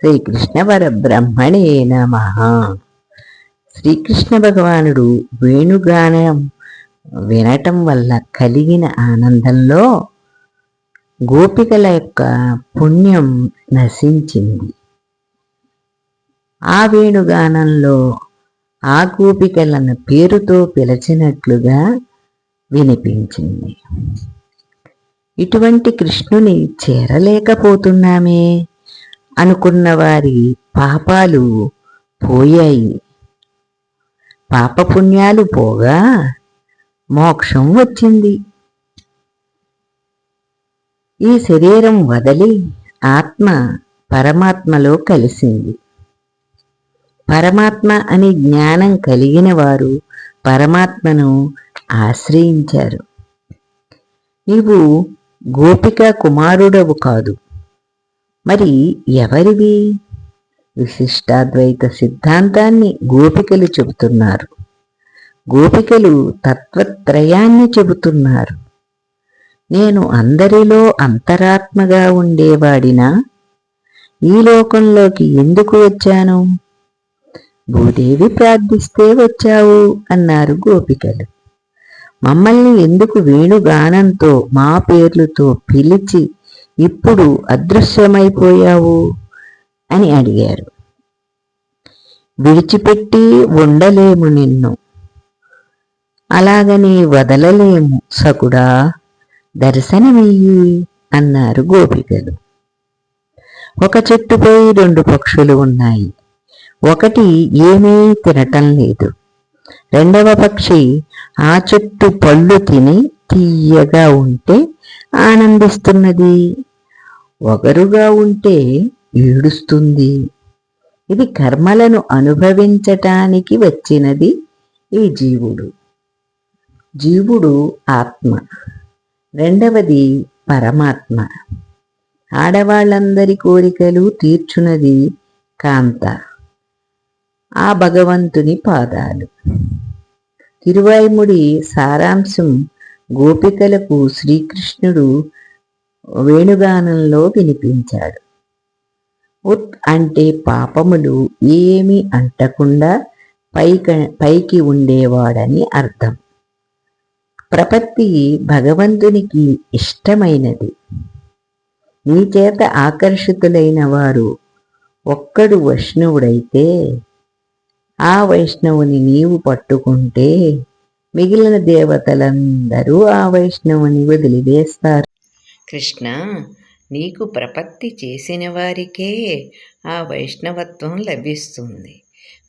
శ్రీకృష్ణ పరబ్రహ్మణే నమ. శ్రీకృష్ణ భగవానుడు వేణుగానం వినటం వల్ల కలిగిన ఆనందంలో గోపికల యొక్క పుణ్యం నశించింది. ఆ వేణుగానంలో ఆ గోపికలను పేరుతో పిలిచినట్లుగా వినిపించింది. ఇటువంటి కృష్ణుని చేరలేకపోతున్నామే. అనుకున్న వారి పాపాలు పోయాయి. పాపపుణ్యాలు పోగా మోక్షం వచ్చింది. ఈ శరీరం వదిలి ఆత్మ పరమాత్మలో కలిసింది. పరమాత్మ అని జ్ఞానం కలిగిన వారు పరమాత్మను ఆశ్రయించారు. నీవు గోపిక కుమారుడవు కాదు. మరి ఎవరివి? విశిష్టాద్వైత సిద్ధాంతాన్ని గోపికలు చెబుతున్నారు. గోపికలు తత్వత్రయాన్ని చెబుతున్నారు. నేను అందరిలో అంతరాత్మగా ఉండేవాడినా? ఈ లోకంలోకి ఎందుకు వచ్చాను? భూదేవి ప్రార్థిస్తే వచ్చావు అన్నారు గోపికలు. మమ్మల్ని ఎందుకు వేణుగానంతో మా పేర్లతో పిలిచి ఇప్పుడు అదృశ్యమైపోయావు? అని అడిగారు. విడిచిపెట్టి ఉండలేము నిన్ను. అలాగని వదలలేము సకుడా. దర్శనమియ్యి అన్నారు గోపికలు. ఒక చెట్టుపై రెండు పక్షులు ఉన్నాయి. ఒకటి ఏమీ తినటం లేదు. రెండవ పక్షి ఆ చెట్టు పళ్ళు తిని తీయగా ఉంటే ఆనందిస్తున్నది. ఒకరుగా ఉంటే ఏడుస్తుంది. ఇది కర్మలను అనుభవించటానికి వచ్చినది ఈ జీవుడు. జీవుడు ఆత్మ. రెండవది పరమాత్మ. ఆడవాళ్ళందరి కోరికలు తీర్చునది కాంత. ఆ భగవంతుని పాదాలు. తిరువాయిముడి సారాంశం గోపికలకు శ్రీకృష్ణుడు వేణుగానంలో వినిపించాడు. ఉత్ అంటే పాపములు ఏమి అంటకుండా పైక పైకి ఉండేవాడని అర్థం. ప్రపత్తి భగవంతునికి ఇష్టమైనది. నీ చేత ఆకర్షితులైన వారు ఒక్కడు వైష్ణవుడైతే ఆ వైష్ణవుని నీవు పట్టుకుంటే మిగిలిన దేవతలందరూ ఆ వైష్ణవుని వదిలివేస్తారు. కృష్ణ నీకు ప్రపత్తి చేసిన వారికే ఆ వైష్ణవత్వం లభిస్తుంది.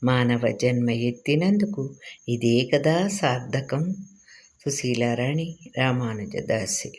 మానవ జన్మ ఎత్తినందుకు ఇదే కదా సార్థకం. సుశీలారాణి రామానుజదాసి